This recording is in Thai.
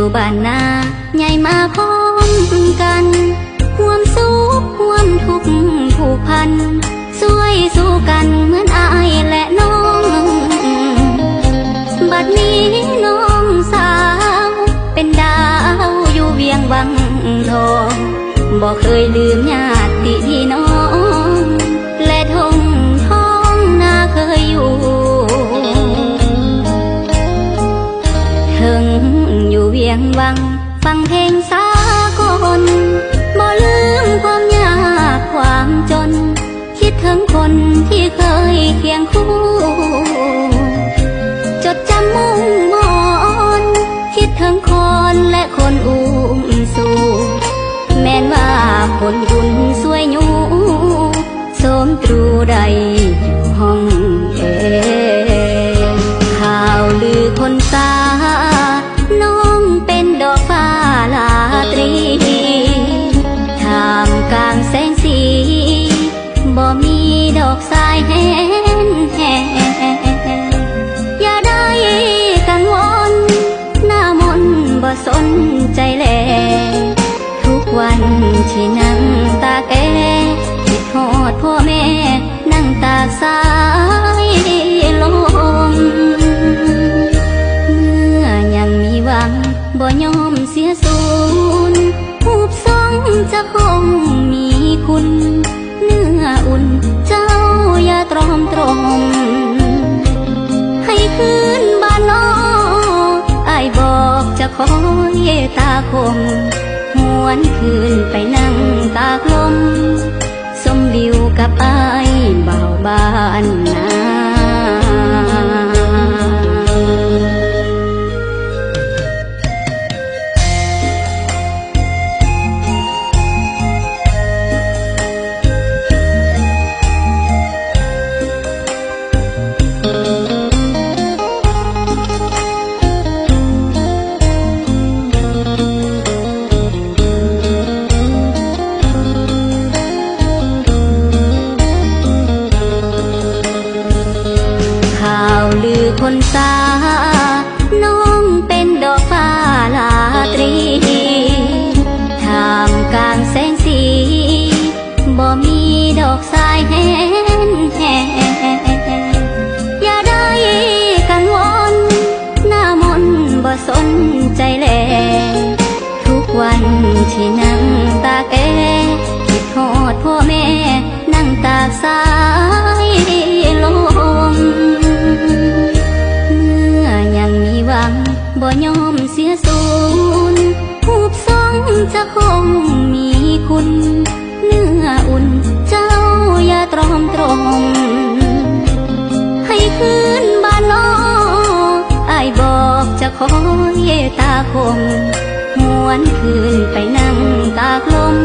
อยู่บ้านนาใหญ่มาพร้อมกันห่วมสุขห่วมทุกข์ผูกพันช่วยสู้กันเหมือนอายและน้อง บัดนี้น้องสาว เป็นดาวอยู่เวียงวังทองบอกเคยลืมญาติพี่น้อง เพลงสากลบ่ลืมความยากความจน คิดถึงคนที่เคยเคียงคู่ จดจำมุ่งมอนคิดถึงคนและคนอุ้มสู่แม้นว่าคนบุญสวยอยู่สมตรูใด อ คอยตาคมหวนคืนไปนั่งตากลม สมบิวกับอายเบาบ้านนา นสา คมหวนคืนไปนั่งตากลม